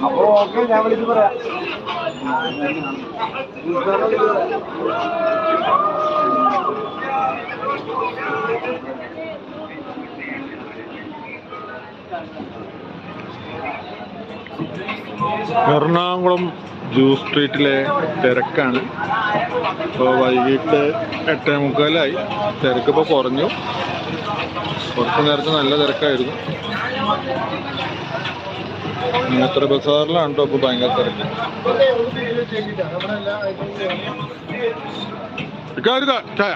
അപ്പൊ ഓക്കെ ഞാൻ വിളിച്ചു പറയാം. എറണാകുളം ജ്യൂസ് സ്ട്രീറ്റിലെ തിരക്കാണ്. ഇപ്പോൾ വൈകിട്ട് എട്ടേ മുക്കാലായി. തിരക്കിപ്പോൾ കുറഞ്ഞു. കുറച്ച് നേരത്തെ നല്ല തിരക്കായിരുന്നു. നേത്ര ബസാറിലാണ് കേട്ടോ ഇപ്പോൾ ഭയങ്കര തിരക്ക്? ചായ.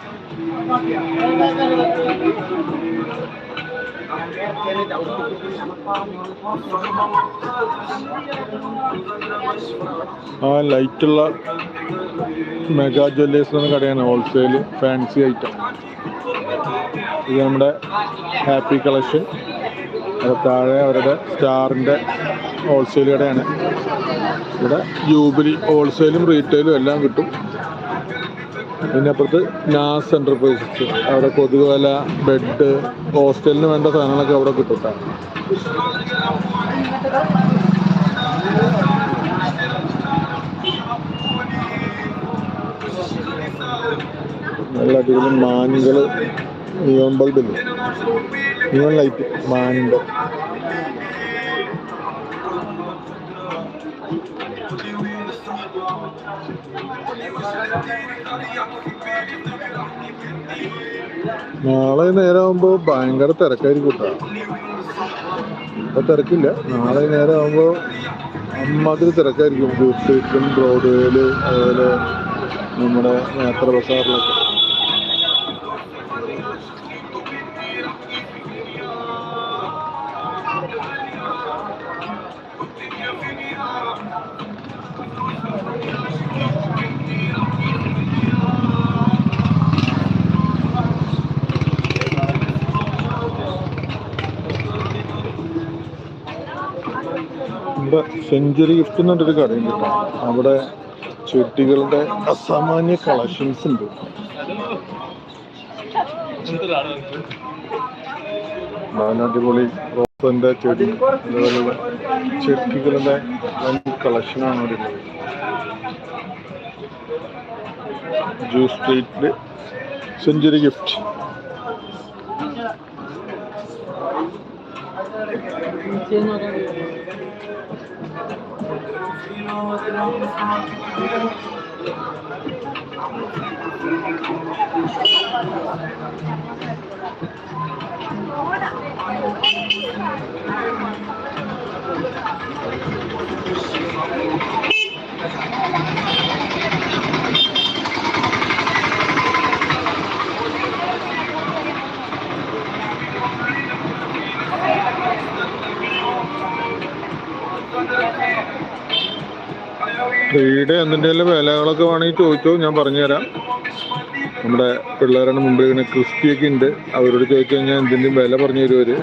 ആ ലൈറ്റുള്ള മെഗാ ജ്വല്ലേഴ്സ് എന്ന കടയാണ് ഹോൾസെയിൽ ഫാൻസി ഐറ്റം ഇത് നമ്മുടെ ഹാപ്പി കളക്ഷൻ അത് താഴെ അവരുടെ സ്റ്റാറിന്റെ ഹോൾസെയിൽ കടയാണ്. ഇവിടെ ജൂബിലി ഹോൾസെയിലും റീറ്റെയിലും എല്ലാം കിട്ടും. പിന്നെ അപ്പുറത്ത് നാസ് എന്റർപ്രൈസസ് അവിടെ കൊതുകുവല ബെഡ് ഹോസ്റ്റലിന് വേണ്ട സാധനങ്ങളൊക്കെ അവിടെ കിട്ടും ട്ടോ. നല്ല അടിപൊളി മാനുകൾ നിയോൺ ബൾബില്ലേ നിയോൺ ലൈറ്റ് മാനിന്റെ നാളെ നേരം ആകുമ്പോൾ ഭയങ്കര തിരക്കായിരിക്കും കേട്ടോ ഇപ്പൊ തിരക്കില്ല. നാളെ നേരം ആകുമ്പോൾ അമ്മാതിരി തിരക്കായിരിക്കും. സ്ട്രീറ്റിലും ബ്രോഡ്വേയിൽ അതുപോലെ നമ്മുടെ യാത്ര ബസാറിലൊക്കെ ഇവിടെ സെഞ്ചുറി ഗിഫ്റ്റ് എന്ന് പറഞ്ഞൊരു കടയുണ്ട് അവിടെ ചെട്ടികളുടെ അസാമാന്യ കളക്ഷൻസ് ഉണ്ട്. അടിപൊളി റോസന്റെ ചെടി അതുപോലെ ചെടികളുടെ വൻ കളക്ഷനാണ് അവിടെ ഉള്ളത്. ജ്യൂസ് സ്ട്രീറ്റിൽ സെഞ്ചുറി ഗിഫ്റ്റ്. Thank you. വീട് എന്തിന്റെ വിലകളൊക്കെ വേണമെങ്കിൽ ചോദിച്ചോ ഞാൻ പറഞ്ഞുതരാം. നമ്മുടെ പിള്ളേരുടെ മുമ്പിൽ ഇങ്ങനെ ക്രിസ്പിയൊക്കെ ഉണ്ട്. അവരോട് ചോദിച്ചു കഴിഞ്ഞാൽ എന്തിന്റെയും വില പറഞ്ഞു തരും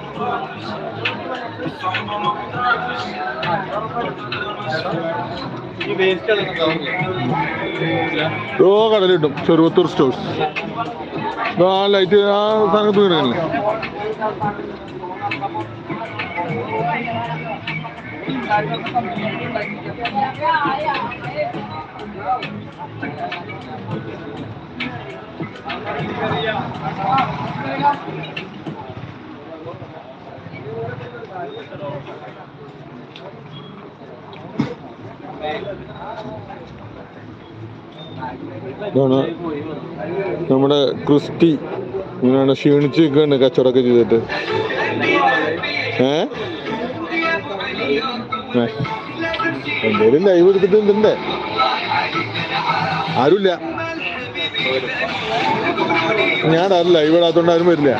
ഓ കടൽ കിട്ടും ചെറുവത്തൂർ സ്റ്റോഴ്സ് ആ ലൈറ്റ് ആ സാധനം തൂങ്ങിടക്കല്ലേ Thank you. ഇതാണ് നമ്മുടെ ക്രിസ്പി ഇങ്ങനെയാണ് ക്ഷീണിച്ച് നിൽക്കുകയാണ് കച്ചവടമൊക്കെ ചെയ്തിട്ട്. ഏ? എന്തേലും ലൈവ് എടുത്തിട്ട് എന്തുണ്ടേ ആരുമില്ല. ഞാൻ ആരും ലൈവ് ഇടാത്തോണ്ട് ആരും വരില്ല.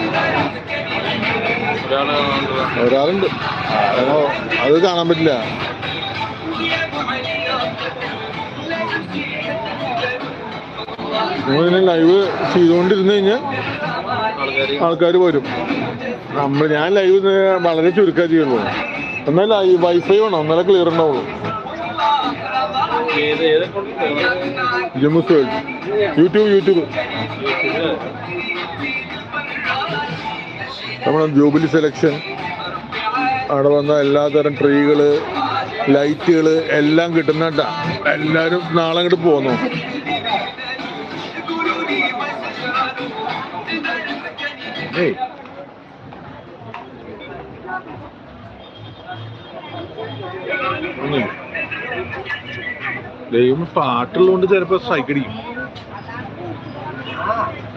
ഒരാളുണ്ട്. അത് കാണാൻ പറ്റില്ല. നമ്മളിങ്ങനെ ലൈവ് ചെയ്തുകൊണ്ടിരുന്നു കഴിഞ്ഞാൽ ആൾക്കാർ വരും. നമ്മൾ ഞാൻ ലൈവ് വളരെ ചുരുക്കാൻ ചെയ്യുള്ളൂ. എന്നാൽ ഈ വൈഫൈ വേണം. എന്നാലേ ക്ലിയർ ഉണ്ടാവുള്ളൂ. ജമ്മു യൂട്യൂബ് യൂട്യൂബ് നമ്മുടെ ജൂബിലി സെലക്ഷൻ അവിടെ വന്ന എല്ലാതരം ട്രീകൾ ലൈറ്റുകൾ എല്ലാം കിട്ടുന്ന കേട്ടാ എല്ലാരും നാളെ അങ്ങോട്ട് പോന്നു. പാട്ടുള്ളതുകൊണ്ട് ചിലപ്പോ സൈക്കടിക്കും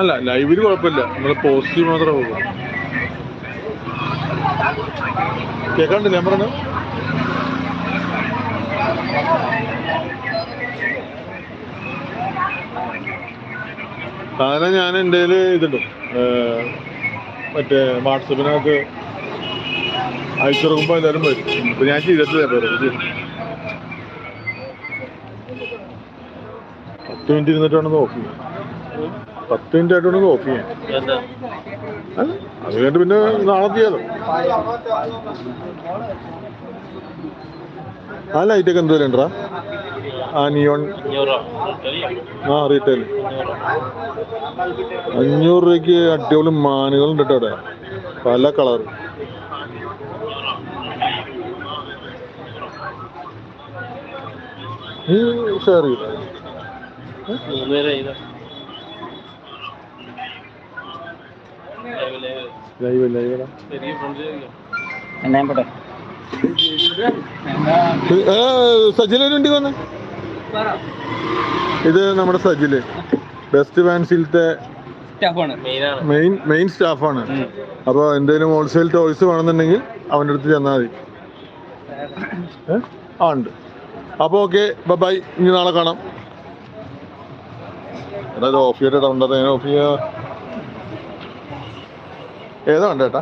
അല്ല ലൈവിൽ കുഴപ്പമില്ല. നമ്മൾ പോസിറ്റീവ് മാത്രമേ പോകും കേൾക്കാണ്ടില്ല ഞാൻ പറഞ്ഞു സാധനം ഞാൻ എന്റെ ഇതുണ്ട്. മറ്റേ വാട്സപ്പിനകത്ത് അയച്ചു കൊടുക്കുമ്പോൾ എല്ലാവരും വരും. ഇപ്പം ഞാൻ ചെയ്തിട്ടില്ല പേര് പത്ത് മിനിറ്റ് ഇരുന്നിട്ടാണ് ചെയ്യാൻ പത്ത് മിനിറ്റ് ആയിട്ട് കോപ്പി ഓഫ് ചെയ്യാൻ എന്താ? അല്ല, അത് കഴിഞ്ഞിട്ട് പിന്നെ നാളെ ചെയ്യാലോ ആ ലൈറ്റൊക്കെ എന്ത് വില ഉണ്ടാ ആ നിയോൺ ആ റീറ്റെയിൽ അഞ്ഞൂറ് രൂപയ്ക്ക് അടിപൊളി മാനുകളുണ്ട് കേട്ടോ അവിടെ. പല കളർ നീ ഷെയർ ചെയ്തു മൂന്നുപേരെ ചെയ്ത ലൈവ് ലൈവ് വണ്ടി വന്ന്. ഇത് നമ്മുടെ സജിൽ. ബെസ്റ്റ് ഫാൻസിലത്തെ മെയിൻ മെയിൻ സ്റ്റാഫാണ്. അപ്പോൾ എന്തെങ്കിലും ഹോൾസെയിൽ ടോയ്സ് വേണമെന്നുണ്ടെങ്കിൽ അവന്റെ അടുത്ത് ചെന്നാൽ മതി. ആ ഉണ്ട്. അപ്പോൾ ഓക്കെ ബൈ ഇനി നാളെ കാണാം. എടാ ഇത് ഓഫ് ചെയ്തിട്ട് ഓഫ് ചെയ്യാ? ഏതാ ചേട്ടാ